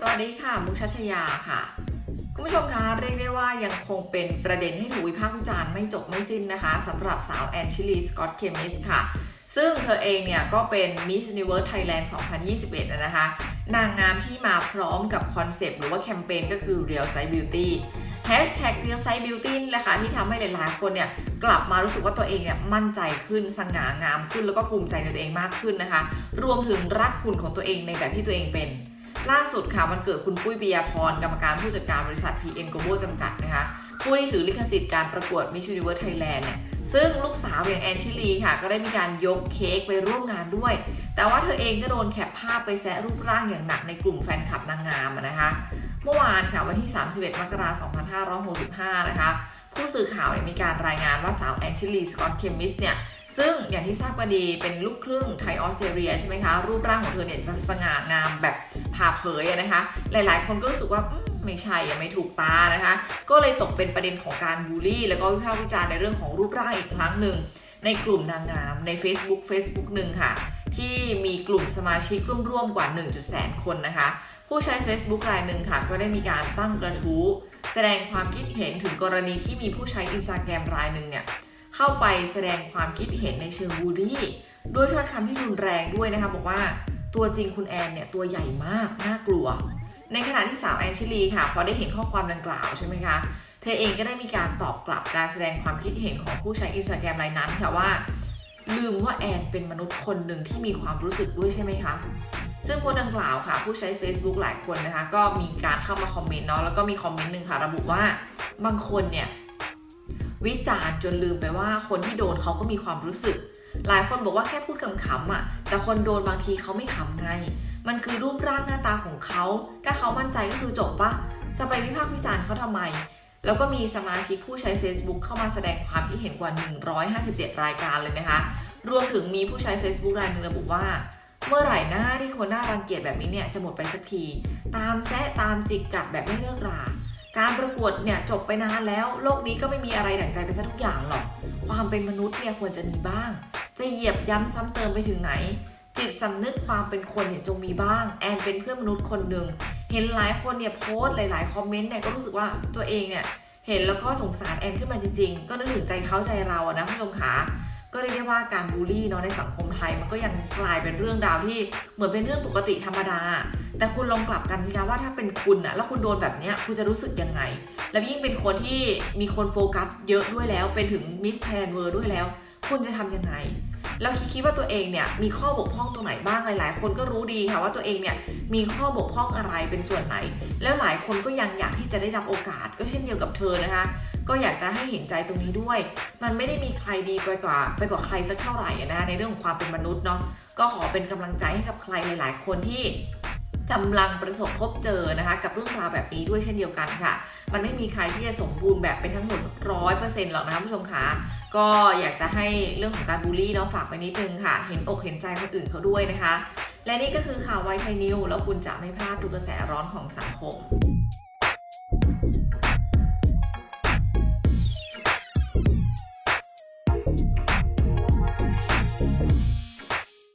สวัสดีค่ะ มุกชัชยาค่ะ คุณผู้ชมคะเรียกได้ว่ายังคงเป็นประเด็นให้ถูกวิพากษ์วิจารณ์ไม่จบไม่สิ้นนะคะสำหรับสาวแอนชิลีสกอตเคมิสค่ะ ซึ่งเธอเองเนี่ยก็เป็น Miss Universe Thailand 2021 นะนะคะ นางงามที่มาพร้อมกับคอนเซปต์หรือว่าแคมเปญก็คือ Real Size Beauty Hashtag Real Size Beauty แหละค่ะที่ทำให้หลายๆ คนเนี่ยกลับมารู้สึกว่าตัวเองเนี่ยมั่นใจขึ้นสง่างามขึ้นแล้วก็ภูมิใจในตัวเองมากขึ้นนะคะ รวมถึงรักหุ่นของตัวเองในแบบที่ตัวเองเป็น ล่าสุดค่ะวันเกิดคุณปุ้ยปิยาพรกรรมการผู้จัดการบริษัท PN Global จำกัดนะคะผู้ที่ถือลิขสิทธิ์การประกวด Miss Universe Thailand เนี่ยซึ่งลูกสาวอย่างแอนชิลีค่ะ ก็ได้มีการยกเค้กไปร่วมงานด้วย แต่ว่าเธอเองก็โดนแคปภาพไปแซะรูปร่างอย่างหนักในกลุ่มแฟนคลับนางงามนะคะเมื่อวานค่ะวันที่ 31 มกราคม 2565 นะคะผู้สื่อข่าวเนี่ยมีการรายงานว่าสาวแอนชิลีสกอตเคมิสเนี่ย ซึ่งอย่างที่ทราบกันดีเป็นลูกครึ่งไทยออสเตรเลียใช่ไหมคะ รูปร่างของเธอเนี่ยจะสง่างามแบบผ่าเผยนะคะ หลายๆ คนก็รู้สึกว่าไม่ใช่ไม่ถูกตานะคะ ก็เลยตกเป็นประเด็นของการบูลลี่ แล้วก็วิพากษ์วิจารณ์ในเรื่องของรูปร่างอีกครั้งหนึ่งในกลุ่มนางงามใน Facebook Facebook หนึ่งค่ะ ที่มีกลุ่มสมาชิกร่วมๆกว่า 1แสนคนนะคะ ผู้ใช้ Facebook รายหนึ่งค่ะ ก็ได้มีการตั้งกระทู้แสดงความคิดเห็นถึงกรณีที่มีผู้ใช้อินสตาแกรมรายหนึ่งเนี่ย เข้าไปแสดงความคิดเห็นในเชิงบูลลี่ด้วยถ้อยคำที่รุนแรงด้วยนะคะบอกว่าตัวจริงคุณแอนเนี่ยตัวใหญ่มากน่ากลัว ในขณะที่สาวแอนชิลีค่ะพอได้เห็นข้อความดังกล่าวใช่ไหมคะเธอเองก็ได้มีการตอบกลับการแสดงความคิดเห็นของผู้ใช้อินสตาแกรมรายนั้นค่ะว่า ลืมว่าแอนเป็นมนุษย์คนหนึ่งที่มีความรู้สึกด้วยใช่ไหมคะซึ่งโพสดังกล่าวค่ะ ผู้ใช้ Facebook หลายคนนะคะ ก็มีการเข้ามาคอมเมนต์เนาะแล้วก็มีคอมเมนต์หนึ่งค่ะ ระบุว่าบางคนเนี่ย วิจารณ์จนลืมไปว่าคนที่โดนเขาก็มีความรู้สึก หลายคนบอกว่าแค่พูดขำๆอะ แต่คนโดนบางทีเขาไม่ขำไง มันคือรูปร่างหน้าตาของเขา ถ้าเขามั่นใจก็คือจบปะจะไปวิพากษ์วิจารณ์เขาทำไม แล้วก็มีสมาชิกผู้ใช้ Facebook เข้ามาแสดงความคิดเห็นกว่า 157 รายการเลยนะคะ รวมถึงมีผู้ใช้ Facebook รายหนึ่งระบุว่าเมื่อไหร่หน้าที่คนน่ารังเกียจแบบนี้เนี่ยจะหมดไปสักที ตามแซะตามจิกกัดแบบไม่เลิกรา การประกวดเนี่ยจบไปนานแล้ว โลกนี้ก็ไม่มีอะไรดั่งใจไปซะทุกอย่างหรอก ความเป็นมนุษย์เนี่ยควรจะมีบ้าง จะเหยียบย้ำซ้ำเติมไปถึงไหน จิตสำนึกความเป็นคนเนี่ยจงมีบ้าง แอนเป็นเพื่อนมนุษย์คนหนึ่ง เห็นหลายคนเนี่ยโพสต์หลาย ๆ คอมเมนต์เนี่ยก็รู้สึกว่าตัวเองเนี่ยเห็นแล้วก็สงสารแอนขึ้นมาจริง ๆ ก็นึกถึงใจเขาใจเราอะนะผู้ชมขาก็เรียกได้ว่าการบูลลี่เนาะในสังคมไทยมันก็ยังกลายเป็นเรื่องราวที่เหมือนเป็นเรื่องปกติธรรมดา แต่คุณลองกลับกันสิคะว่าถ้าเป็นคุณอะแล้วคุณโดนแบบเนี้ยคุณจะรู้สึกยังไง แล้วยิ่งเป็นคนที่มีคนโฟกัสเยอะด้วยแล้ว เป็นถึงมิสแทนเวอร์ด้วยแล้ว คุณจะทำยังไงแล้วคิดว่าตัวเองเนี่ยมีข้อบกพร่องตรงไหนบ้างหลาย ๆ คนก็รู้ดีค่ะว่าตัวเองเนี่ยมีข้อบกพร่องอะไรเป็นส่วนไหน แล้วหลายคนก็ยังอยากที่จะได้รับโอกาส ก็เช่นเดียวกับเธอนะคะ ก็อยากจะให้เห็นใจตรงนี้ด้วย มันไม่ได้มีใครดีไปกว่า ไปกว่าใครสักเท่าไหร่นะในเรื่องของความเป็นมนุษย์เนาะก็ขอเป็นกำลังใจให้กับใครหลาย ๆ คนที่ กำลังประสบพบเจอนะคะ กับเรื่องราวแบบนี้ด้วยเช่นเดียวกันค่ะ มันไม่มีใครที่จะสมบูรณ์แบบไปทั้งหมดสักร้อยเปอร์เซ็นต์หรอกนะคะผู้ชมคะก็อยากจะให้เรื่องของการบูลลี่เนาะฝากไปนิดนึงค่ะ เห็นอกเห็นใจคนอื่นเขาด้วยนะคะ และนี่ก็คือข่าวไวไทยนิวแล้วคุณจะไม่พลาดทุกกระแสร้อนของสังคม